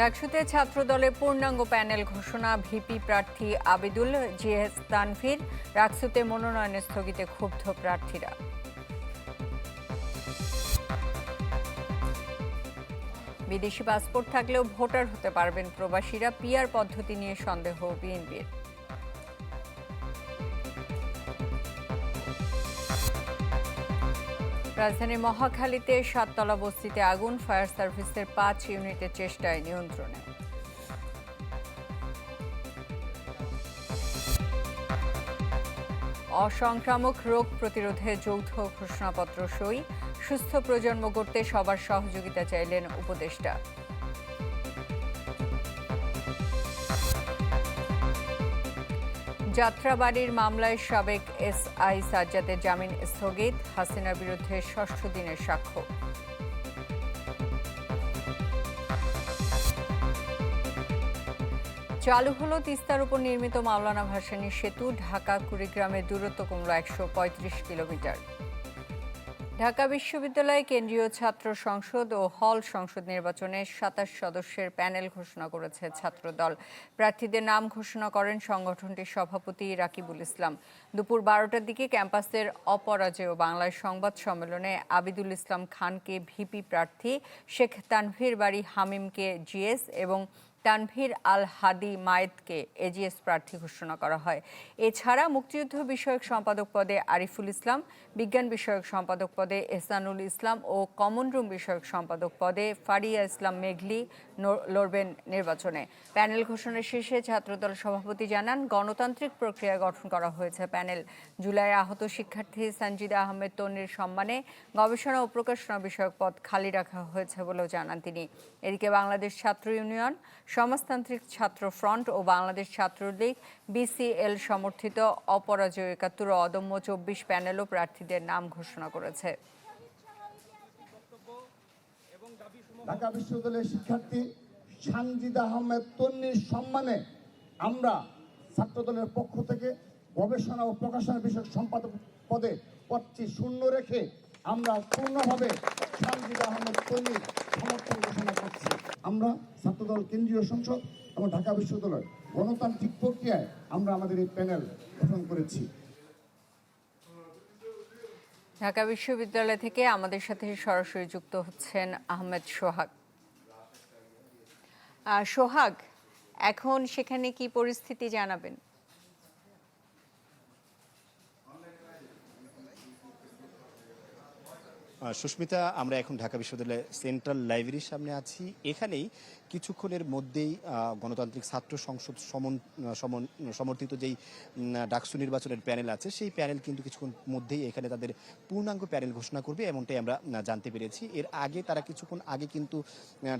ডাকসুতে ছাত্রদলের পূর্ণাঙ্গ প্যানেল ঘোষণা, ভিপি প্রার্থী আবিদুল, জিএস তানভীর, রাকসুতে মনোনয়নের স্থগিতে ক্ষুব্ধ প্রার্থীরা। বিদেশি পাসপোর্ট থাকলেও ভোটার হতে পারবেন প্রবাসীরা পিয়ার পদ্ধতি নিয়ে সন্দেহ বিএনপির। রাজধানীর মহাখালীতে সাততলা বস্তিতে আগুন, ফায়ার সার্ভিসের পাঁচ ইউনিটের চেষ্টায় নিয়ন্ত্রণে। অসংক্রামক রোগ প্রতিরোধে যৌথ ঘোষণাপত্র সই। সুস্থ প্রজন্ম গড়তে সবার সহযোগিতা চাইলেন উপদেষ্টা। যাত্রাবাড়ির মামলায় সাবেক এসআই সাজ্জাদের জামিন স্থগিত, হাসিনার বিরুদ্ধে ষষ্ঠ দিনের সাক্ষ্য। চালু হল তিস্তার উপর নির্মিত মাওলানা ভাসানী সেতু ঢাকা কুড়িগ্রামের দূরত্ব কমল একশো পঁয়ত্রিশ কিলোমিটার। ঢাকা বিশ্ববিদ্যালয় কেন্দ্রীয় ছাত্র সংসদ ও হল সংসদ নির্বাচনে সাতাশ সদস্যের প্যানেল ঘোষণা করেছে ছাত্রদল। প্রার্থীদের নাম ঘোষণা করেন সংগঠনটির সভাপতি রাকিবুল ইসলাম। দুপুর বারোটার দিকে ক্যাম্পাসের অপরাজেয় বাংলায় সংবাদ সম্মেলনে আবিদুল ইসলাম খানকে ভিপি প্রার্থী, শেখ তানভীর বাড়ি হামিমকে জিএস এবং তানভীর আল হাদি মায়েতকে এজিএস প্রার্থী ঘোষণা করা হয়। এছাড়া মুক্তিযুদ্ধ বিষয়ক সম্পাদক পদে আরিফুল ইসলাম, বিজ্ঞান বিষয়ক সম্পাদক পদে এহসানুল ইসলাম ও কমন রুম বিষয়ক সম্পাদক পদে ফারিয়া ইসলাম মেঘলি লড়বেন নির্বাচনে। প্যানেল ঘোষণার শেষে ছাত্রদল সভাপতি জানান, গণতান্ত্রিক প্রক্রিয়া গঠন করা হয়েছে প্যানেল। জুলাই আহত শিক্ষার্থী সঞ্জিদা আহমেদ তন্নির সম্মানে গবেষণা ও প্রকাশনা বিষয়ক পদ খালি রাখা হয়েছে বলেও জানান তিনি। এদিকে বাংলাদেশ ছাত্র ইউনিয়ন সমাজতান্ত্রিক ছাত্র ফ্রন্ট ও বাংলাদেশ ছাত্রলীগ, বিসিএল সমর্থিত অপরাজয় একাত্তর অদম্য চব্বিশ প্যানেলও প্রার্থীদের নাম ঘোষণা করেছে। ঢাকা বিশ্ববিদ্যালয়ের শিক্ষার্থী সানজিদা আহমেদ তন্নির সম্মানে আমরা ছাত্রদলের পক্ষ থেকে গবেষণা ও প্রকাশনা বিষয়ক সম্পাদক পদে পদটি শূন্য রেখে আমরা পূর্ণভাবে সানজিদা আহমেদ তন্নির সমর্থন ঘোষণা করছি। আমরা ছাত্রদল কেন্দ্রীয় সংসদ এবং ঢাকা বিশ্ববিদ্যালয় গণতান্ত্রিক প্রক্রিয়ায় আমরা আমাদের এই প্যানেল গঠন করেছি। ঢাকা বিশ্ববিদ্যালয় থেকে আমাদের সাথে সরাসরি যুক্ত হচ্ছেন আহমেদ সোহাগ। সোহাগ, এখন সেখানে কি পরিস্থিতি জানাবেন? সুস্মিতা আমরা এখন ঢাকা বিশ্ববিদ্যালয়ের সেন্ট্রাল লাইব্রেরির সামনে আছি। এখানেই কিছুক্ষণের মধ্যেই গণতান্ত্রিক ছাত্র সংসদ সমর্থিত যেই ডাকসু নির্বাচনের প্যানেল আছে, সেই প্যানেল কিন্তু কিছুক্ষণ মধ্যেই এখানে তাদের পূর্ণাঙ্গ প্যানেল ঘোষণা করবে, এমনটাই আমরা জানতে পেরেছি। এর আগে তারা কিছুক্ষণ আগে কিন্তু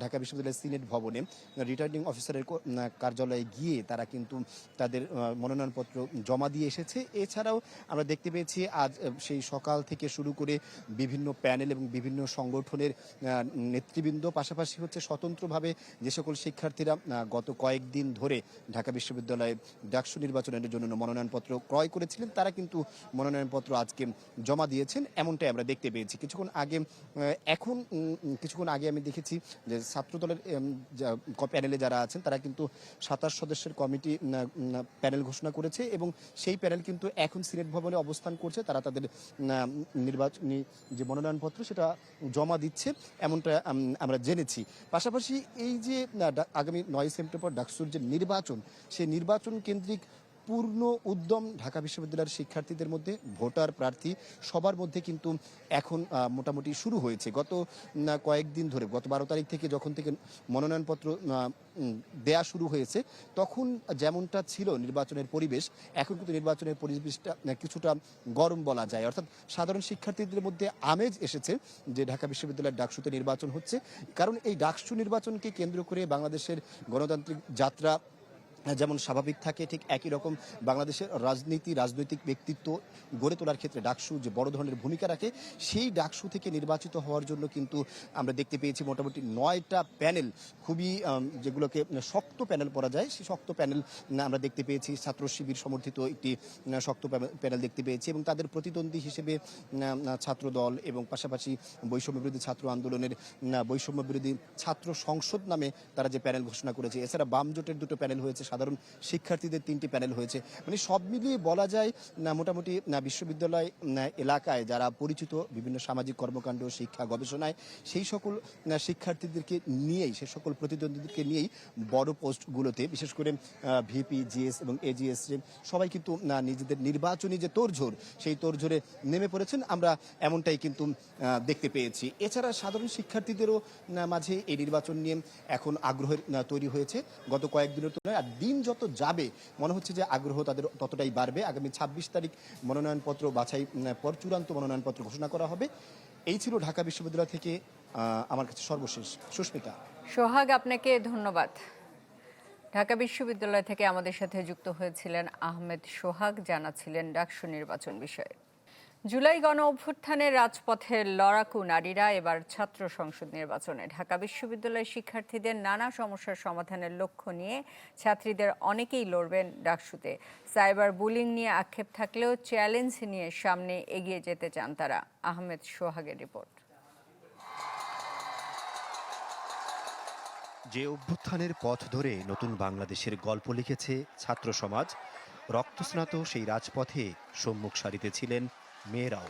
ঢাকা বিশ্ববিদ্যালয়ের সিনেট ভবনে রিটার্নিং অফিসারের কার্যালয়ে গিয়ে তারা কিন্তু তাদের মনোনয়নপত্র জমা দিয়ে এসেছে। এছাড়াও আমরা দেখতে পেয়েছি, আজ সেই সকাল থেকে শুরু করে বিভিন্ন প্যানেল এবং বিভিন্ন সংগঠনের নেতৃবৃন্দ, পাশাপাশি হচ্ছে স্বতন্ত্রভাবে যে সকল শিক্ষার্থীরা গত কয়েকদিন ধরে ঢাকা বিশ্ববিদ্যালয়ে ডাকসু নির্বাচনের জন্য মনোনয়নপত্র ক্রয় করেছিলেন, তারা কিন্তু মনোনয়নপত্র আজকে জমা দিয়েছেন, এমনটাই আমরা দেখতে পেয়েছি। কিছুক্ষণ আগে এখন কিছুক্ষণ আগে আমি দেখেছি যে ছাত্রদলের প্যানেলে যারা আছেন, তারা কিন্তু সাতাশ সদস্যের কমিটি প্যানেল ঘোষণা করেছে এবং সেই প্যানেল কিন্তু এখন সিনেট ভবনে অবস্থান করছে। তারা তাদের নির্বাচনী যে মনোনয়নপত্র, সেটা জমা দিচ্ছে, এমনটা আমরা জেনেছি। পাশাপাশি এই যে আগামী নয় সেপ্টেম্বর ডাকসুর যে নির্বাচন সেই নির্বাচন কেন্দ্রিক পূর্ণ উদ্যম ঢাকা বিশ্ববিদ্যালয়ের শিক্ষার্থীদের মধ্যে ভোটার প্রার্থী সবার মধ্যে কিন্তু এখন মোটামুটি শুরু হয়েছে। গত কয়েকদিন ধরে, গত বারো তারিখ থেকে যখন থেকে মনোনয়নপত্র দেয়া শুরু হয়েছে, তখন যেমনটা ছিল নির্বাচনের পরিবেশ এখন কিন্তু নির্বাচনের পরিবেশটা কিছুটা গরম বলা যায়। অর্থাৎ সাধারণ শিক্ষার্থীদের মধ্যে আমেজ এসেছে যে ঢাকা বিশ্ববিদ্যালয়ের ডাকসুতে নির্বাচন হচ্ছে। কারণ এই ডাকসু নির্বাচনকে কেন্দ্র করে বাংলাদেশের গণতান্ত্রিক যাত্রা যেমন স্বাভাবিক থাকে, ঠিক একই রকম বাংলাদেশের রাজনীতি, রাজনৈতিক ব্যক্তিত্ব গড়ে তোলার ক্ষেত্রে ডাকসু যে বড় ধরনের ভূমিকা রাখে, সেই ডাকসু থেকে নির্বাচিত হওয়ার জন্য কিন্তু আমরা দেখতে পেয়েছি মোটামুটি নয়টা প্যানেল খুবই যেগুলোকে শক্ত প্যানেল পড়া যায়। সেই শক্ত প্যানেল আমরা দেখতে পেয়েছি। ছাত্র শিবির সমর্থিত একটি শক্ত প্যানেল দেখতে পেয়েছি এবং তাদের প্রতিদ্বন্দ্বী হিসেবে ছাত্র দল এবং পাশাপাশি বৈষম্য বিরোধী ছাত্র আন্দোলনের বৈষম্য বিরোধী ছাত্র সংসদ নামে তারা যে প্যানেল ঘোষণা করেছে। এছাড়া বাম জোটের দুটো প্যানেল হয়েছে সাধারণ শিক্ষার্থীদের তিনটি প্যানেল হয়েছে। মানে সব মিলিয়ে বলা যায় মোটামুটি বিশ্ববিদ্যালয় এলাকায় যারা পরিচিত বিভিন্ন সামাজিক কর্মকাণ্ড, শিক্ষা, গবেষণায়, সেই সকল শিক্ষার্থীদেরকে নিয়েই সে সকল প্রতিদ্বন্দ্বীদেরকে নিয়েই বড় পোস্টগুলোতে, বিশেষ করে ভিপি, জিএস এবং এজিএস, সবাই কিন্তু নিজেদের নির্বাচনী যে তোড়ঝোড়, সেই তোড়ঝোড়ে নেমে পড়েছেন। আমরা এমনটাই কিন্তু দেখতে পেয়েছি। এছাড়া সাধারণ শিক্ষার্থীদেরও মাঝে এই নির্বাচন নিয়ে এখন আগ্রহের তৈরি হয়েছে। গত কয়েকদিনের তুলনায়, আর দিন যত যাবে, মনে হচ্ছে যে আগ্রহ তাদের ততটাই বাড়বে। আগামী ছাব্বিশ তারিখ মনোনয়নপত্র বাছাই পর চূড়ান্ত মনোনয়নপত্র ঘোষণা করা হবে। এই ছিল ঢাকা বিশ্ববিদ্যালয় থেকে আমার কাছে সর্বশেষ। সুস্মিতা। সোহাগ, আপনাকে ধন্যবাদ। ঢাকা বিশ্ববিদ্যালয় থেকে আমাদের সাথে যুক্ত হয়েছিলেন আহমেদ সোহাগ, জানাচ্ছিলেন ডাকসু নির্বাচন বিষয়ে। জুলাই গণ অভ্যুত্থানের রাজপথের লড়াকু নারীরা এবার ছাত্র সংসদ নির্বাচনে। ঢাকা বিশ্ববিদ্যালয়ের শিক্ষার্থীদের নানা সমস্যার সমাধানের লক্ষ্য নিয়ে ছাত্রীদের অনেকেই লড়বেন ডাকসুতে। সাইবার বুলিং নিয়ে আক্ষেপ থাকলেও চ্যালেঞ্জ নিয়ে সামনে এগিয়ে যেতে চান তারা। আহমেদ সোহাগের রিপোর্ট। যে অভ্যুত্থানের পথ ধরে নতুন বাংলাদেশের গল্প লিখেছে ছাত্র সমাজ, রক্তস্নাত সেই রাজপথে সম্মুখ সারিতে ছিলেন মেয়েরাও।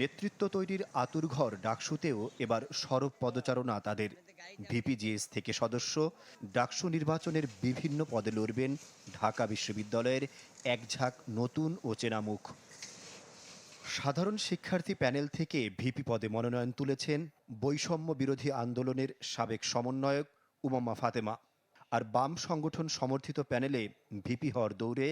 নেতৃত্ব তৈরির আতুরঘর ডাকসুতেও এবার সরব পদচারণা তাদের। ভিপিজিএস থেকে সদস্য, ডাকসু নির্বাচনের বিভিন্ন পদে লড়বেন ঢাকা বিশ্ববিদ্যালয়ের একঝাঁক নতুন ও চেনা মুখ সাধারণ শিক্ষার্থী প্যানেল থেকে ভিপি পদে মনোনয়ন তুলেছেন বৈষম্য বিরোধী আন্দোলনের সাবেক সমন্বয়ক উমাম্মা ফাতেমা। আর বাম সংগঠন সমর্থিত প্যানেলে ভিপি হওয়ার দৌড়ে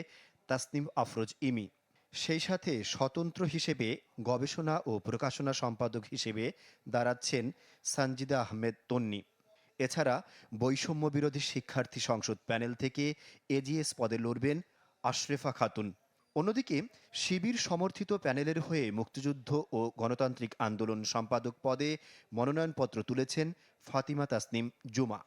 তাসনিম আফরোজ ইমি। সেই সাথে স্বতন্ত্র হিসেবে গবেষণা ও প্রকাশনা সম্পাদক হিসেবে দাঁড়াচ্ছেন সানজিদা আহমেদ তন্নি। এছাড়া বৈষম্য বিরোধী শিক্ষার্থী সংসদ প্যানেল থেকে এজিএস পদে লড়বেন আশরেফা খাতুন। অন্যদিকে শিবির সমর্থিত প্যানেলের হয়ে মুক্তিযুদ্ধ ও গণতান্ত্রিক আন্দোলন সম্পাদক পদে মনোনয়নপত্র তুলেছেন ফাতিমা তাসনিম জুমা।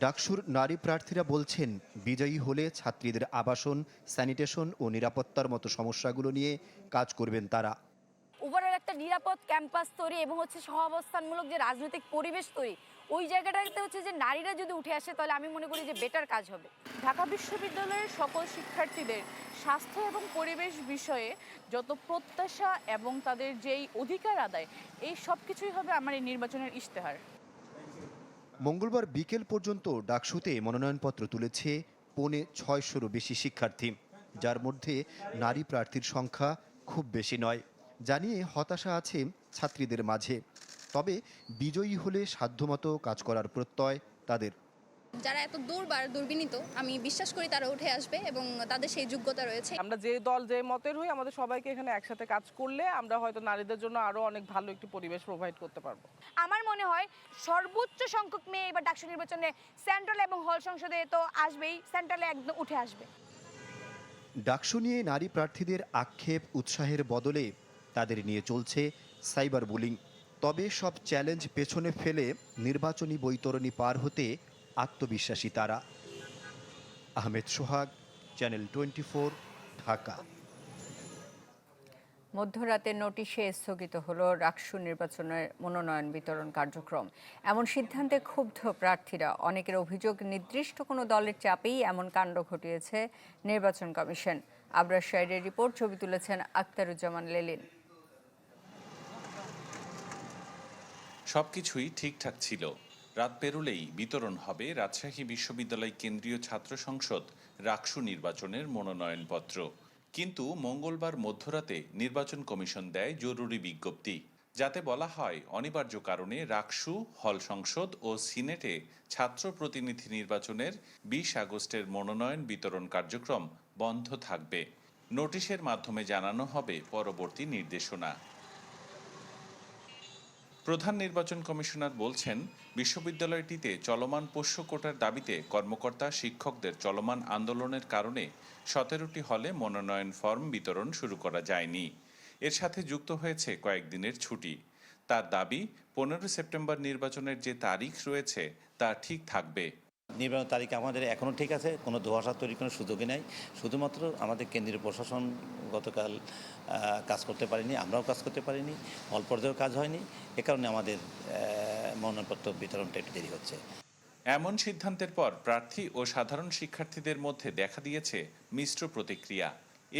ডাকসুর নারী প্রার্থীরা বলছেন বিজয়ী হলে ছাত্রীদের আবাসন স্যানিটেশন ও নিরাপত্তার মতো সমস্যাগুলো নিয়ে কাজ করবেন তারা। ওভারঅল একটা নিরাপদ ক্যাম্পাস তৈরি এবং হচ্ছে সহাবস্থানমূলক যে রাজনৈতিক পরিবেশ তৈরি ওই জায়গাটাতে হচ্ছে যে নারীরা যদি উঠে আসে তাহলে আমি মনে করি যে বেটার কাজ হবে। ঢাকা বিশ্ববিদ্যালয়ের সকল শিক্ষার্থীদের স্বাস্থ্য এবং পরিবেশ বিষয়ে যত প্রত্যাশা এবং তাদের যেই অধিকার আদায় এই সব কিছুই হবে আমার এই নির্বাচনের ইশতেহার। মঙ্গলবার বিকেল পর্যন্ত ডাকসুতে মনোনয়নপত্র তুলেছে পৌনে ছয়শোরও বেশি শিক্ষার্থী, যার মধ্যে নারী প্রার্থীর সংখ্যা খুব বেশি নয় জানিয়ে হতাশা আছে ছাত্রীদের মাঝে। তবে বিজয়ী হলে সাধ্যমতো কাজ করার প্রত্যয় তাদের। যারা এত দুর্বার দুর্বিনীত আমি বিশ্বাস করি তারা উঠে আসবে এবং তাদের সেই যোগ্যতা রয়েছে। আমরা যে দল যে মতের হই আমাদের সবাইকে এখানে একসাথে কাজ করলে আমরা হয়তো নারীদের জন্য আরও অনেক ভালো একটি পরিবেশ প্রোভাইড করতে পারব। আমার মনে হয় সর্বোচ্চ সংখ্যক মেয়ে এবার ডাকসু নির্বাচনে সেন্ট্রাল এবং হল সংসদে তো আসবেই সেন্ট্রালে একদম উঠে আসবে। ডাকসু নিয়ে নারী প্রার্থীদের আক্ষেপ উৎসাহের বদলে তাদের নিয়ে চলছে সাইবার বুলিং তবে সব চ্যালেঞ্জ পেছনে ফেলে নির্বাচনী বৈতরণী পার হতে আত্মবিশ্বাসী তারা। Ahmed Sohag channel twenty four Dhaka. মধ্যরাতের নোটিশে স্থগিত হলো রাকসু নির্বাচনের মনোনয়ন বিতরণ কার্যক্রম। এমন সিদ্ধান্তে ক্ষুব্ধ প্রার্থীরা। অনেকের অভিযোগ নির্দিষ্ট কোনো দলের চাপেই এমন কাণ্ড ঘটিয়েছে নির্বাচন কমিশন। আবরার শাইরের রিপোর্ট ছবি তুলেছেন আক্তারুজ্জামান লেলিন। সবকিছুই ঠিকঠাক ছিল। রাত পেরোলেই বিতরণ হবে রাজশাহী বিশ্ববিদ্যালয় কেন্দ্রীয় ছাত্র সংসদ রাকসু নির্বাচনের মনোনয়নপত্র। কিন্তু মঙ্গলবার মধ্যরাতে নির্বাচন কমিশন দেয় জরুরি বিজ্ঞপ্তি। যাতে বলা হয়, অনিবার্য কারণে রাকসু, হল সংসদ ও সিনেটে ছাত্র প্রতিনিধি নির্বাচনের বিশ আগস্টের মনোনয়ন বিতরণ কার্যক্রম বন্ধ থাকবে। নোটিশের মাধ্যমে জানানো হবে পরবর্তী নির্দেশনা। প্রধান নির্বাচন কমিশনার বলছেন, বিশ্ববিদ্যালয়টিতে চলমান পোষ্য কোটার দাবিতে কর্মকর্তা, শিক্ষকদের চলমান আন্দোলনের কারণে সতেরোটি হলে মনোনয়ন ফর্ম বিতরণ শুরু করা যায়নি। এর সাথে যুক্ত হয়েছে কয়েকদিনের ছুটি। তার দাবি, পনেরো সেপ্টেম্বর নির্বাচনের যে তারিখ রয়েছে, তা ঠিক থাকবে। নির্বাচন তারিখ আমাদের এখনও ঠিক আছে, কোনো ধোয়াশা তৈরি কোনো সুযোগই নাই। শুধুমাত্র আমাদের কেন্দ্রীয় প্রশাসন গতকাল কাজ করতে পারিনি, আমরাও কাজ করতে পারিনি, অল্প পর্যায়েও কাজ হয়নি, এ কারণে আমাদের মনোনয়নপত্র বিতরণটা একটু দেরি হচ্ছে। এমন সিদ্ধান্তের পর প্রার্থী ও সাধারণ শিক্ষার্থীদের মধ্যে দেখা দিয়েছে মিশ্র প্রতিক্রিয়া।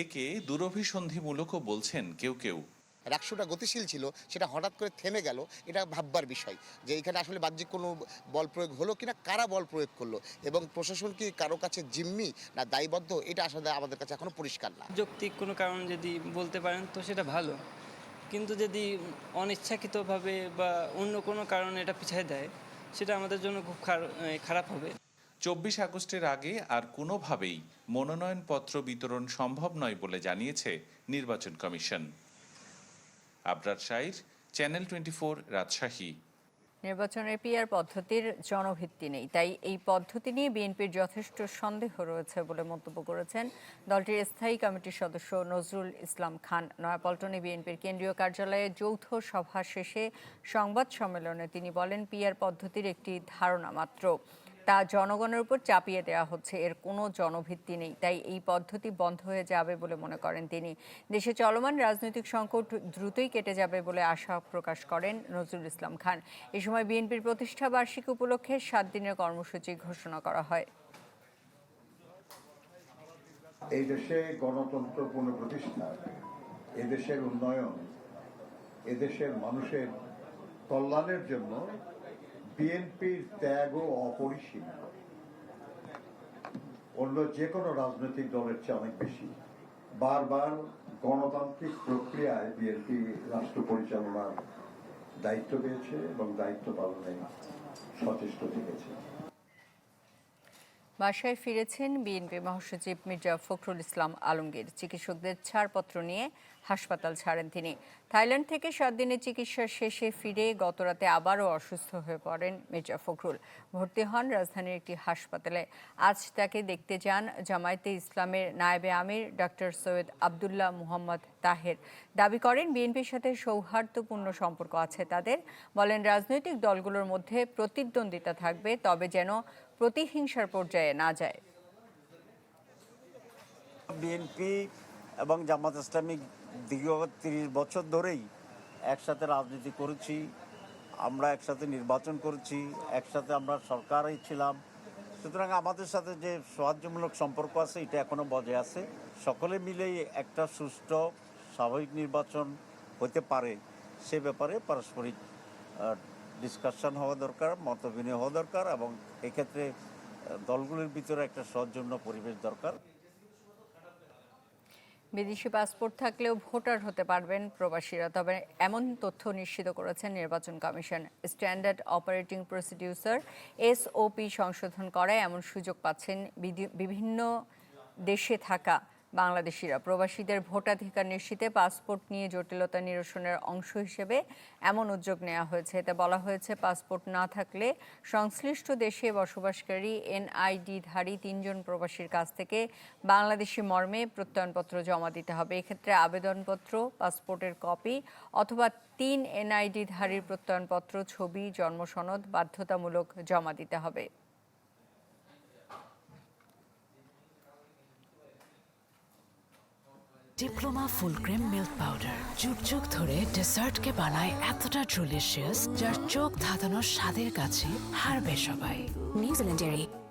একে দুরভিসন্ধিমূলকও বলছেন কেউ কেউ। রাকসুটা গতিশীল ছিল সেটা হঠাৎ করে থেমে গেল এটা ভাববার বিষয় যে এখানে আসলে বাহ্যিক কোনো বল প্রয়োগ হলো কিনা কারা বল প্রয়োগ করল এবং প্রশাসন কি কারও কাছে জিম্মি না দায়বদ্ধ এটা আসলে আমাদের কাছে এখনও পরিষ্কার না। যৌক্তিক কোনো কারণ যদি বলতে পারেন তো সেটা ভালো কিন্তু যদি অনিচ্ছাকৃতভাবে বা অন্য কোনো কারণে এটা পিছিয়ে দেয় সেটা আমাদের জন্য খুব খার- খারাপ হবে। চব্বিশ আগস্টের আগে আর কোনোভাবেই মনোনয়নপত্র বিতরণ সম্ভব নয় বলে জানিয়েছে নির্বাচন commission. Abrar Shair, channel twenty four, Rajshahi. নির্বাচনের পিআর পদ্ধতির জনভিত্তি নেই, তাই এই পদ্ধতি নিয়ে বিএনপির যথেষ্ট সন্দেহ রয়েছে বলে মন্তব্য করেছেন দলটির স্থায়ী কমিটির সদস্য নজরুল ইসলাম খান। নয়াপল্টনে বিএনপির কেন্দ্রীয় কার্যালয়ে যৌথ সভা শেষে সংবাদ সম্মেলনে তিনি বলেন, পিআর পদ্ধতির একটি ধারণা মাত্র। তা জনগণের উপর চাপিয়ে দেওয়া হচ্ছে। এর কোনো জনভিত্তি নেই। তাই এই পদ্ধতি বন্ধ হয়ে যাবে বলে মনে করেন তিনি। দেশে চলমান রাজনৈতিক সংকট দ্রুতই কেটে যাবে বলে আশা প্রকাশ করেন নজরুল ইসলাম খান। এ সময় বিএনপির প্রতিষ্ঠা বার্ষিকী উপলক্ষে সাত দিনের কর্মসূচি ঘোষণা করা হয়। এই দেশে গণতন্ত্র পুনঃপ্রতিষ্ঠা এদেশের উন্নয়ন এদেশের মানুষের কল্যাণের জন্য বিএনপির ও অপরিসীম। অন্য যে কোনো রাজনৈতিক দলের চেয়ে অনেক বেশি। বারবার গণতান্ত্রিক প্রক্রিয়ায় বিএনপি রাষ্ট্র পরিচালনার দায়িত্ব পেয়েছে এবং দায়িত্ব পালনে সচেষ্ট থেকেছে। বাসায় ফিরেছেন বিএনপি মহাসচিব মির্জা ফখরুল ইসলাম আলমগীর। চিকিৎসকদের ছাড়পত্র নিয়ে হাসপাতাল ছাড়েন তিনি। থাইল্যান্ড থেকে সাত দিনের চিকিৎসা শেষে ফিরে গতরাতে আবারও অসুস্থ হয়ে পড়েন মির্জা ফখরুল। ভর্তি হন রাজধানীর একটি হাসপাতালে। আজ তাকে দেখতে যান জামায়াতে ইসলামের নায়েবে আমির ডক্টর সৈয়দ আবদুল্লাহ মুহাম্মদ তাহের। দাবি করেন, বিএনপির সাথে সৌহার্দ্যপূর্ণ সম্পর্ক আছে তাদের। বলেন, রাজনৈতিক দলগুলোর মধ্যে প্রতিদ্বন্দ্বিতা থাকবে, তবে যেন প্রতিহিংসার পর্যায়ে না যায়। বিএনপি এবং জামাত ইসলামিক দীর্ঘ তিরিশ বছর ধরেই একসাথে রাজনীতি করেছি, আমরা একসাথে নির্বাচন করেছি, একসাথে আমরা সরকারই ছিলাম। সুতরাং আমাদের সাথে যে সাহায্যমূলক সম্পর্ক আছে, এটা এখনও বজায় আছে। সকলে মিলেই একটা সুষ্ঠু, স্বাভাবিক নির্বাচন হতে পারে, সে ব্যাপারে পারস্পরিক ডিসকাশন হওয়া দরকার, মত বিনিময় হওয়া দরকার এবং এক্ষেত্রে দলগুলির ভিতরে একটা সৌজন্য পরিবেশ দরকার। বিদেশি পাসপোর্ট থাকলেও ভোটার হতে পারবেন প্রবাসীরা, তবে এমন তথ্য নিশ্চিত করেছেন নির্বাচন কমিশন। স্ট্যান্ডার্ড অপারেটিং প্রসিডিউসার এসওপি সংশোধন করায় এমন সুযোগ পাচ্ছেন বিভিন্ন দেশে থাকা বাংলাদেশিরা প্রবাসীদের ভোটাধিকার নিশ্চিতে পাসপোর্ট নিয়ে জটিলতা নিরসনের অংশ হিসেবে এমন উদ্যোগ নেওয়া হয়েছে। এতে বলা হয়েছে, পাসপোর্ট না থাকলে সংশ্লিষ্ট দেশে বসবাসকারী এনআইডিধারী তিনজন প্রবাসীর কাছ থেকে বাংলাদেশি মর্মে প্রত্যয়নপত্র জমা দিতে হবে। এক্ষেত্রে আবেদনপত্র, পাসপোর্টের কপি অথবা তিন এনআইডিধারীর প্রত্যয়নপত্র, ছবি, জন্মসনদ বাধ্যতামূলক জমা দিতে হবে। Diploma full cream milk powder যুগ যুগ ধরে ডেসার্টকে বানায় এতটা ডেলিশিয়াস যার চোখ ধাঁধানোর স্বাদের কাছে হারবে সবাই। নিউজিল্যান্ডেরই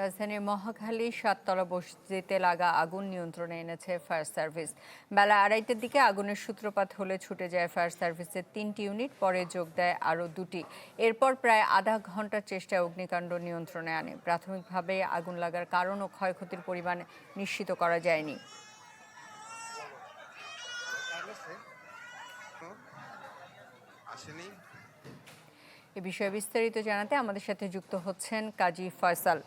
রাজধানীর মহাখালী সাততলা বসতিতে লাগা আগুন নিয়ন্ত্রণে এনেছে ফায়ার সার্ভিস। বেলা আড়াইটার দিকে আগুনের সূত্রপাত হলে ছুটে যায় ফায়ার সার্ভিসের তিনটি ইউনিট, পরে যোগ দেয় আরও দুটি। এরপর প্রায় আধা ঘণ্টার চেষ্টায় অগ্নিকাণ্ড নিয়ন্ত্রণে আনে। প্রাথমিকভাবে আগুন লাগার কারণ ও ক্ষয়ক্ষতির পরিমাণ নিশ্চিত করা যায়নি। এ বিষয়ে বিস্তারিত জানাতে আমাদের সাথে যুক্ত হচ্ছেন কাজী ফয়সাল।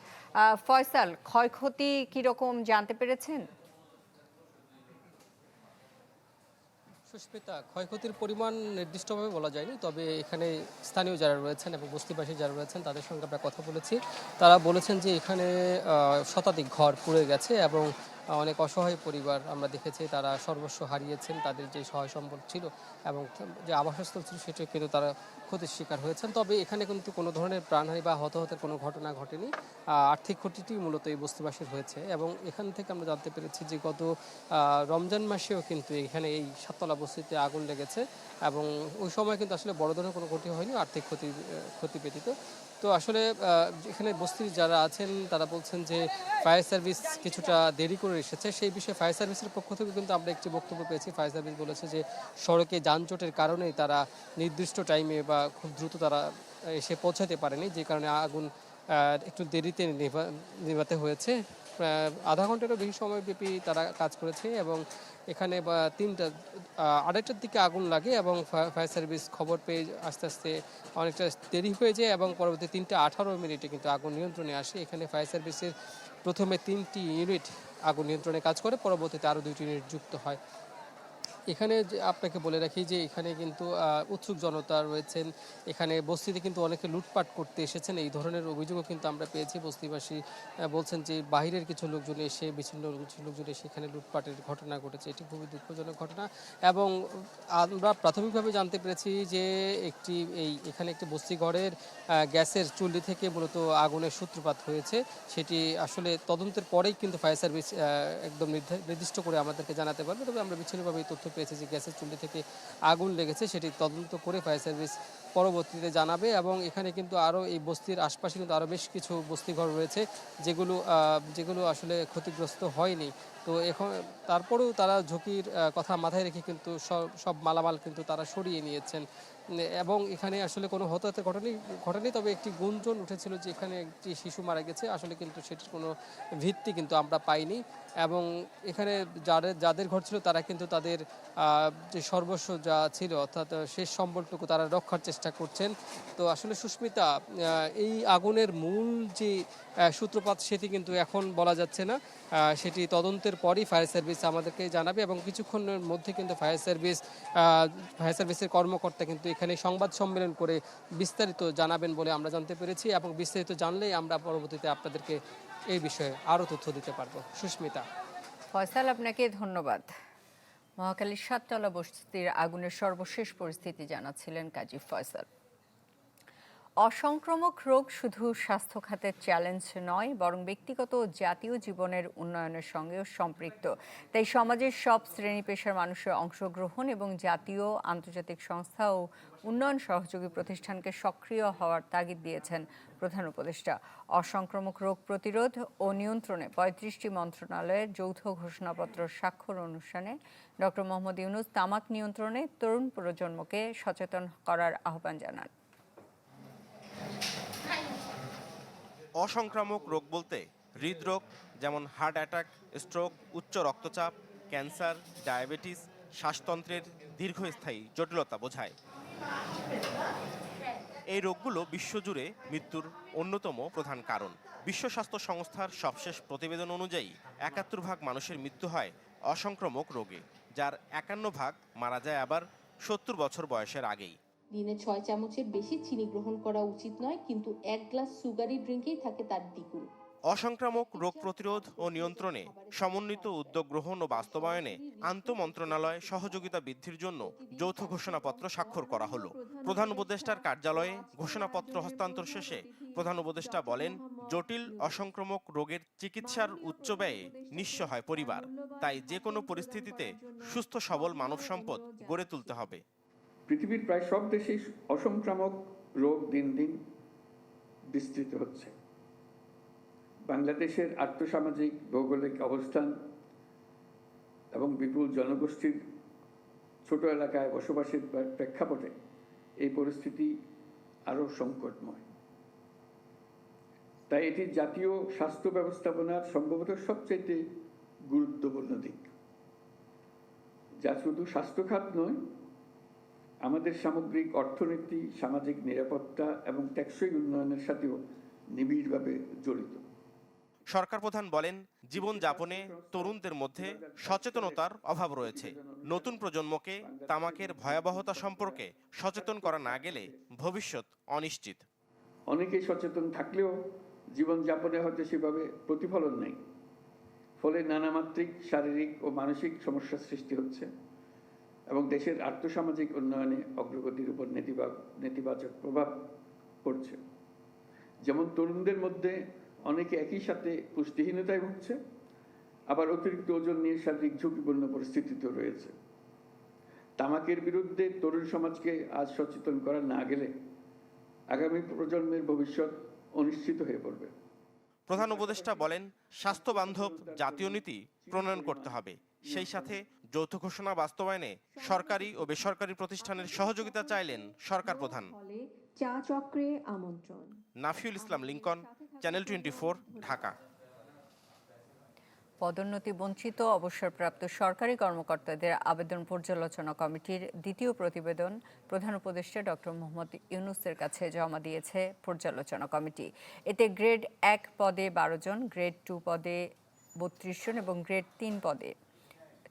ফয়সাল, ক্ষয়ক্ষতি কীরকম জানতে পেরেছেন? সুস্মিতা, ক্ষয়ক্ষতির পরিমাণ নির্দিষ্টভাবে বলা যায়নি, তবে এখানে স্থানীয় যারা রয়েছেন এবং বস্তিবাসী যারা রয়েছেন, তাদের সঙ্গে আমরা কথা বলেছি। তারা বলেছেন যে এখানে শতাধিক ঘর পুড়ে গেছে এবং অনেক অসহায় পরিবার আমরা দেখেছি, তারা সর্বস্ব হারিয়েছেন, তাদের যে সহায় সম্বল ছিল এবং যে আবাসস্থল ছিল সেটা কিন্তু তারা ক্ষতির শিকার হয়েছেন। তবে এখানে কিন্তু কোনো ধরনের প্রাণহানি বা হতাহতের কোনো ঘটনা ঘটেনি। আর্থিক ক্ষতিটি মূলত এই বস্তিবাসীর হয়েছে এবং এখান থেকে আমরা জানতে পেরেছি যে গত রমজান মাসেও কিন্তু এখানে এই সাততলা বস্তিতে আগুন লেগেছে এবং ওই সময় কিন্তু আসলে বড় ধরনের কোনো ক্ষতি হয়নি, আর্থিক ক্ষতি ক্ষতি ব্যতীত। তো আসলে এখানে বস্তির যারা আছেন, তারা বলছেন যে ফায়ার সার্ভিস কিছুটা দেরি করে এসেছে। সেই বিষয়ে ফায়ার সার্ভিসের পক্ষ থেকে কিন্তু আমরা একটি বক্তব্য পেয়েছি। ফায়ার সার্ভিস বলেছে যে সড়কে যানজটের কারণে তারা নির্দিষ্ট টাইমে বা খুব দ্রুত তারা এসে পৌঁছাতে পারেনি, যে কারণে আগুন একটু দেরিতে নিভাতে হয়েছে। আধা ঘন্টারও বেশি সময়ব্যাপী তারা কাজ করেছে এবং এখানে তিনটা আড়াইটার দিকে আগুন লাগে এবং ফায়ার সার্ভিস খবর পেয়ে আস্তে আস্তে অনেকটা দেরি হয়ে যায় এবং পরবর্তী তিনটা আঠারো মিনিটে কিন্তু আগুন নিয়ন্ত্রণে আসে। এখানে ফায়ার সার্ভিসের প্রথমে তিনটি ইউনিট আগুন নিয়ন্ত্রণে কাজ করে, পরবর্তীতে আরও দুইটি ইউনিট যুক্ত হয়। এখানে যে আপনাকে বলে রাখি যে এখানে কিন্তু উৎসুক জনতা রয়েছেন। এখানে বস্তিতে কিন্তু অনেকে লুটপাট করতে এসেছেন। এই ধরনের অভিযোগও কিন্তু আমরা পেয়েছি। বস্তিবাসী বলছেন যে বাইরের কিছু লোকজন এসে, বিচ্ছিন্ন কিছু লোকজন এসে এখানে লুটপাটের ঘটনা ঘটেছে। এটি খুবই দুঃখজনক ঘটনা। এবং আমরা প্রাথমিকভাবে জানতে পেরেছি যে একটি, এই, এখানে একটি বস্তি ঘরের গ্যাসের চুল্লি থেকে মূলত আগুনের সূত্রপাত হয়েছে। সেটি আসলে তদন্তের পরেই কিন্তু ফায়ার সার্ভিস একদম নির্দিষ্ট করে আমাদেরকে জানাতে পারবে। তবে আমরা বিচ্ছিন্নভাবে এই তথ্য পেয়েছি যে গ্যাসের চুল্লি থেকে আগুন লেগেছে সেটি তদন্ত করে ফায়ার সার্ভিস পরবর্তীতে জানাবে এবং এখানে কিন্তু আরও এই বস্তির আশপাশে কিন্তু আরও বেশ কিছু বস্তিঘর রয়েছে, যেগুলো যেগুলো আসলে ক্ষতিগ্রস্ত হয়নি। তো এখন, তারপরেও তারা ঝুঁকির কথা মাথায় রেখে কিন্তু সব সব মালামাল কিন্তু তারা সরিয়ে নিয়েছেন। এবং এখানে আসলে কোনো হতাহতের ঘটনি, ঘটেনি, তবে একটি গুঞ্জন উঠেছিল যে এখানে একটি শিশু মারা গেছে। আসলে কিন্তু সেটির কোনো ভিত্তি কিন্তু আমরা পাইনি এবং এখানে যাদের যাদের ঘর ছিল তারা কিন্তু তাদের যে সর্বস্ব যা ছিল, অর্থাৎ শেষ সম্বলটুকু তারা রক্ষার চেষ্টা করছেন। তো আসলে সুস্মিতা এই আগুনের মূল যে সূত্রপাত সেটি কিন্তু এখন বলা যাচ্ছে না। সেটি তদন্তের পরই ফায়ার সার্ভিস আমাদেরকে জানাবে এবং কিছুক্ষণের মধ্যে কিন্তু ফায়ার সার্ভিস ফায়ার সার্ভিসের কর্মকর্তা কিন্তু এখানে সংবাদ সম্মেলন করে বিস্তারিত জানাবেন বলে আমরা জানতে পেরেছি এবং বিস্তারিত জানলেই আমরা পরবর্তীতে আপনাদেরকে এই বিষয়ে আরও তথ্য দিতে পারব। সুস্মিতা। ফয়সাল, আপনাকে ধন্যবাদ। মহাকালীর সাততলা বসতির আগুনের সর্বশেষ পরিস্থিতি জানাচ্ছিলেন কাজী ফয়সাল। অসংক্রামক রোগ শুধু স্বাস্থ্য খাতের চ্যালেঞ্জ নয়, বরং ব্যক্তিগত ও জাতীয় জীবনের উন্নয়নের সঙ্গেও সম্পৃক্ত। তাই সমাজের সব শ্রেণি পেশার মানুষের অংশগ্রহণ এবং জাতীয় আন্তর্জাতিক সংস্থা ও উন্নয়ন সহযোগী প্রতিষ্ঠানকে সক্রিয় হওয়ার তাগিদ দিয়েছেন প্রধান উপদেষ্টা। অসংক্রামক রোগ প্রতিরোধ ও নিয়ন্ত্রণে পঁয়ত্রিশটি মন্ত্রণালয়ের যৌথ ঘোষণাপত্র স্বাক্ষর অনুষ্ঠানে ডক্টর মোহাম্মদ ইউনুস তামাক নিয়ন্ত্রণে তরুণ প্রজন্মকে সচেতন করার আহ্বান জানান। অসংক্রামক রোগ বলতে হৃদরোগ, যেমন হার্ট অ্যাটাক, স্ট্রোক, উচ্চ রক্তচাপ, ক্যান্সার, ডায়াবেটিস, শ্বাসতন্ত্রের দীর্ঘস্থায়ী জটিলতা বোঝায়। এই রোগগুলো বিশ্বজুড়ে মৃত্যুর অন্যতম প্রধান কারণ। বিশ্ব স্বাস্থ্য সংস্থার সবশেষ প্রতিবেদন অনুযায়ী একাত্তর ভাগ মানুষের মৃত্যু হয় অসংক্রামক রোগে, যার একান্ন ভাগ মারা যায় আবার সত্তর বছর বয়সের আগেই। দিনে ছয় চামচের বেশি চিনি গ্রহণ করা উচিত নয়, কিন্তু এক গ্লাস সুগারি ড্রিঙ্কেই থাকে তার দ্বিগুণ। অসংক্রামক রোগ প্রতিরোধ ও নিয়ন্ত্রণে সমন্বিত উদ্যোগ গ্রহণ ও বাস্তবায়নে আন্তঃমন্ত্রণালয় সহযোগিতা বৃদ্ধির জন্য যৌথ ঘোষণাপত্র স্বাক্ষর করা হলো। প্রধান উপদেষ্টার কার্যালয়ে ঘোষণাপত্র হস্তান্তর শেষে প্রধান উপদেষ্টা বলেন, জটিল অসংক্রামক রোগের চিকিৎসার উচ্চ ব্যয়ে নিঃস্ব হয় পরিবার। তাই যে কোনো পরিস্থিতিতে সুস্থ সবল মানব সম্পদ গড়ে তুলতে হবে। পৃথিবীর প্রায় সব দেশেই অসংক্রামক রোগ দিন দিন বিস্তৃত হচ্ছে। বাংলাদেশের আর্থসামাজিক, ভৌগোলিক অবস্থান এবং বিপুল জনগোষ্ঠীর ছোট এলাকায় বসবাসের প্রেক্ষাপটে এই পরিস্থিতি আরও সংকটময়। তাই এটি জাতীয় স্বাস্থ্য ব্যবস্থাপনার সম্ভবত সবচেয়ে গুরুত্বপূর্ণ দিক। যা শুধু স্বাস্থ্যখাত নয় আমাদের সামগ্রিক অর্থনীতি সামাজিক নিরাপত্তা এবং টেকসই উন্নয়নের সাথেও নিবিড়ভাবে জড়িত। সরকার প্রধান বলেন জীবনযাপনে তরুণদের মধ্যে সচেতনতার অভাব রয়েছে। নতুন প্রজন্মকে তামাকের ভয়াবহতা সম্পর্কে সচেতন করা না গেলে ভবিষ্যৎ অনিশ্চিত। অনেকেই সচেতন থাকলেও জীবনযাপনে হয়তো সেভাবে প্রতিফলন নেই। ফলে নানামাত্রিক শারীরিক ও মানসিক সমস্যার সৃষ্টি হচ্ছে। এবং দেশের আর্থসামাজিক উন্নয়নে অগ্রগতির উপর নেতিবাচক প্রভাব পড়ছে। যেমন তরুণদের মধ্যে অনেকে একই সাথে পুষ্টিহীনতায় ভুগছে, আবার অতিরিক্ত ওজন নিয়ে শারীরিক ঝুঁকিপূর্ণ পরিস্থিতিতে রয়েছে। তামাকের বিরুদ্ধে তরুণ সমাজকে আজ সচেতন করা না গেলে আগামী প্রজন্মের ভবিষ্যৎ অনিশ্চিত হয়ে পড়বে। প্রধান উপদেষ্টা বলেন, স্বাস্থ্য বান্ধব জাতীয় নীতি প্রণয়ন করতে হবে। সেই সাথে যৌথ ঘোষণা বাস্তবায়নে সরকারি ও বেসরকারি প্রতিষ্ঠানের সহযোগিতা চাইলেন সরকার প্রধান। চা চক্রে আমন্ত্রণ। Nafiul Islam Linkon channel twenty four Dhaka. পদোন্নতি বঞ্চিত অবসরপ্রাপ্ত সরকারি কর্মকর্তাদের আবেদন পর্যালোচনা কমিটির দ্বিতীয় প্রতিবেদন প্রধান উপদেষ্টা ডক্টর মোহাম্মদ ইউনুসের কাছে জমা দিয়েছে পর্যালোচনা কমিটি। এতে গ্রেড এক পদে বারো জন গ্রেড টু পদে বত্রিশ জন এবং গ্রেড তিন পদে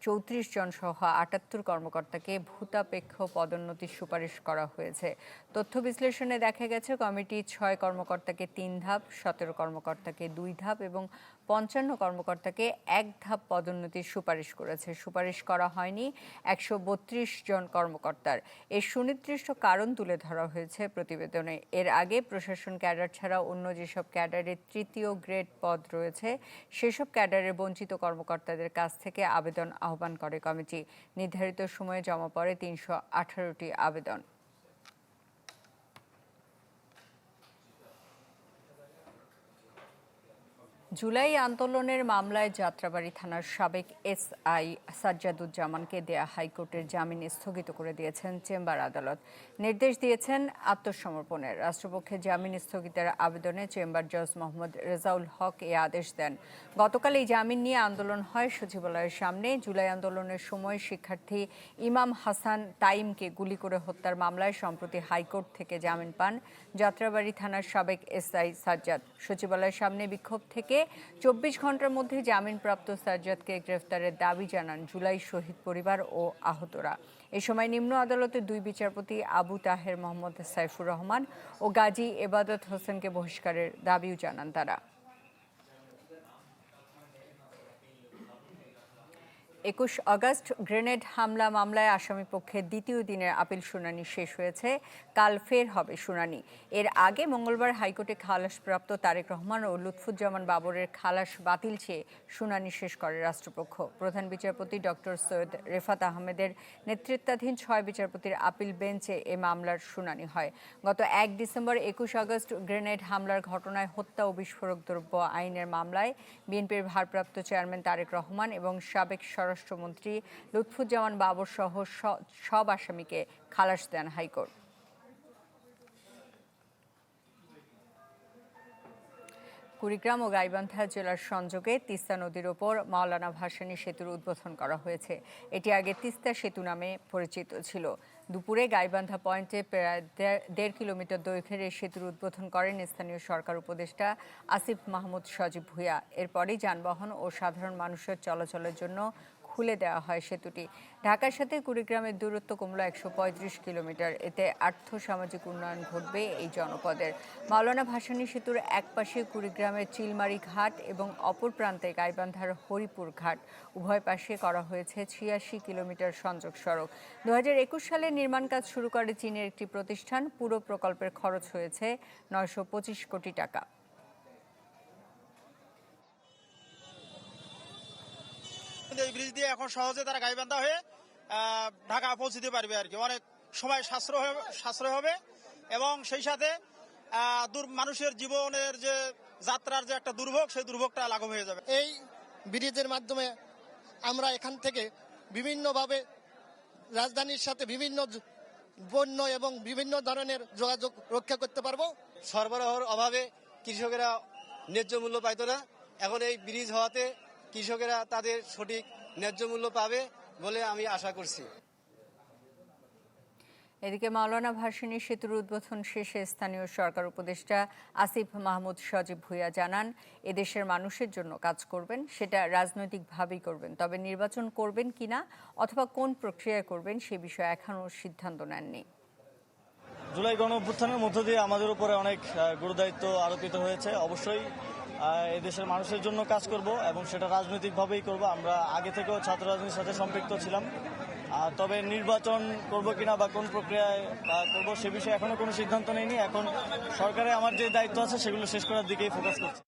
চৌত্রিশ জন সহ আটাত্তর কর্মকর্তাকে ভূতাপেক্ষ পদোন্নতির সুপারিশ করা হয়েছে। তথ্য বিশ্লেষণে দেখা গেছে কমিটি ছয় কর্মকর্তাকে তিন ধাপ, সতেরো কর্মকর্তাকে দুই ধাপ এবং পঞ্চান্ন কর্মকর্তাকে এক ধাপ পদোন্নতির সুপারিশ করেছে। সুপারিশ করা হয়নি একশো বত্রিশ জন কর্মকর্তার। এর সুনির্দিষ্ট কারণ তুলে ধরা হয়েছে প্রতিবেদনে। এর আগে প্রশাসন ক্যাডার ছাড়া অন্য যেসব ক্যাডারের তৃতীয় গ্রেড পদ রয়েছে, সেসব ক্যাডারের বঞ্চিত কর্মকর্তাদের কাছ থেকে আবেদন আহ্বান করে কমিটি। নির্ধারিত সময়ে জমা পড়ে তিনশো আঠারোটি আবেদন। জুলাই আন্দোলনের মামলায় যাত্রাবাড়ি থানার সাবেক এসআই সাজ্জাদুজ্জামানকে দেয়া হাইকোর্টের জামিন স্থগিত করে দিয়েছেন চেম্বার আদালত। নির্দেশ দিয়েছেন আত্মসমর্পণের। রাষ্ট্রপক্ষে জামিন স্থগিতের আবেদনে চেম্বার জজ মোহাম্মদ রেজাউল হক এ আদেশ দেন। গতকাল এই জামিন নিয়ে আন্দোলন হয় সচিবালয়ের সামনে। জুলাই আন্দোলনের সময় শিক্ষার্থী ইমাম হাসান তাইমকে গুলি করে হত্যার মামলায় সম্প্রতি হাইকোর্ট থেকে জামিন পান। যাত্রাবাড়ি থানার সাবেক এসআই সাজ্জাদ। সচিবালয়ের সামনে বিক্ষোভ থেকে চব্বিশ ঘণ্টার মধ্যে জামিনপ্রাপ্ত সাজ্জাদকে গ্রেফতারের দাবি জানান জুলাই শহীদ পরিবার ও আহতরা। এ সময় নিম্ন আদালতে দুই বিচারপতি আবু তাহের মোহাম্মদ সাইফুর রহমান ও গাজী এবাদত হোসেনকে বহিষ্কারের দাবিও জানান তারা। একুশ আগস্ট গ্রেনেড হামলা মামলায় আসামি পক্ষের দ্বিতীয় দিনের আপিল শুনানি শেষ হয়েছে। কাল ফের হবে শুনানি। এর আগে মঙ্গলবার হাইকোর্টে খালাসপ্রাপ্ত তারেক রহমান ও লুৎফুজ্জামান বাবরের খালাস বাতিল চেয়ে শুনানি শেষ করে রাষ্ট্রপক্ষ। প্রধান বিচারপতি ডক্টর সৈয়দ রেফাত আহমেদের নেতৃত্বাধীন ছয় বিচারপতির আপিল বেঞ্চে এ মামলার শুনানি হয়। গত এক ডিসেম্বর একুশ আগস্ট গ্রেনেড হামলার ঘটনায় হত্যা ও বিস্ফোরক দ্রব্য আইনের মামলায় বিএনপির ভারপ্রাপ্ত চেয়ারম্যান তারেক রহমান এবং সাবেক স্বরাষ্ট্রমন্ত্রী লুৎফুজ্জামান বাবর সহ সব আসামিকে খালাস দেন হাইকোর্ট। কুড়িগ্রাম ও গাইবান্ধা জেলার সংযোগে তিস্তা নদীর ওপর মাওলানা ভাসানী সেতুর উদ্বোধন করা হয়েছে। এটি আগে তিস্তা সেতু নামে পরিচিত ছিল। দুপুরে গাইবান্ধা পয়েন্টে প্রায় দেড়- কিলোমিটার দৈর্ঘ্যের এই সেতুর উদ্বোধন করেন স্থানীয় সরকার উপদেষ্টা আসিফ মাহমুদ সজীব ভুঁইয়া। এরপরই যানবাহন ও সাধারণ মানুষের চলাচলের জন্য খুলে দেওয়া হয় সেতুটি। ঢাকার সাথে কুড়িগ্রামের দূরত্ব কমলো একশো পঁয়ত্রিশ কিলোমিটার। এতে আর্থ সামাজিক উন্নয়ন ঘটবে এই জনপদের। মাওলানা ভাসানী সেতুর এক পাশে কুড়িগ্রামের চিলমারি ঘাট এবং অপর প্রান্তে গাইবান্ধার হরিপুর ঘাট। উভয় পাশে করা হয়েছে ছিয়াশি কিলোমিটার সংযোগ সড়ক। দু হাজার একুশ সালে নির্মাণ কাজ শুরু করে চীনের একটি প্রতিষ্ঠান। পুরো প্রকল্পের খরচ হয়েছে নয়শো পঁচিশ কোটি টাকা। দিয়ে এখন সহজে তারা গাইবান্ধা হয়ে আহ, ঢাকা পৌঁছতে পারবে আর কি। অনেক সময় সাশ্রয় হবে- সাশ্রয় হবে এবং সেই সাথে দূর মানুষের জীবনের যে যাত্রার যে একটা দুর্ভোগ সেই দুর্ভোগটা লাঘব হয়ে যাবে। এই ব্রিজের মাধ্যমে আমরা এখান থেকে বিভিন্নভাবে রাজধানীর সাথে বিভিন্ন বন্য এবং বিভিন্ন ধরনের যোগাযোগ রক্ষা করতে পারব। সরবরাহর অভাবে কৃষকেরা ন্যায্য মূল্য পাইত না। এখন এই ব্রিজ হওয়াতে কৃষকেরা তাদের সঠিক ন্যায্য মূল্য পাবে বলে আমি আশা করছি। এদিকে মাওলানা ভাসানী সেতুর উদ্বোধন শেষে স্থানীয় সরকার উপদেষ্টা আসিফ মাহমুদ সজীব ভুইয়া জানান এদেশের মানুষের জন্য কাজ করবেন সেটা রাজনৈতিকভাবেই করবেন। তবে নির্বাচন করবেন কিনা অথবা কোন প্রক্রিয়ায় করবেন সে বিষয়ে এখনও সিদ্ধান্ত নেননি। জুলাই গণ অভ্যুত্থানের মধ্য দিয়ে আমাদের উপরে অনেক গুরুদায়িত্ব আরোপিত হয়েছে। অবশ্যই আহ, এই দেশের মানুষের জন্য কাজ করব এবং সেটা রাজনৈতিকভাবেই করব। আমরা আগে থেকেও ছাত্র রাজনীতির সাথে সম্পৃক্ত ছিলাম। তবে নির্বাচন করব কিনা বা কোন প্রক্রিয়ায় করব সে বিষয়ে এখনও কোনো সিদ্ধান্ত নেইনি। এখন সরকারে আমার যে দায়িত্ব আছে সেগুলো শেষ করার দিকেই ফোকাস করছে।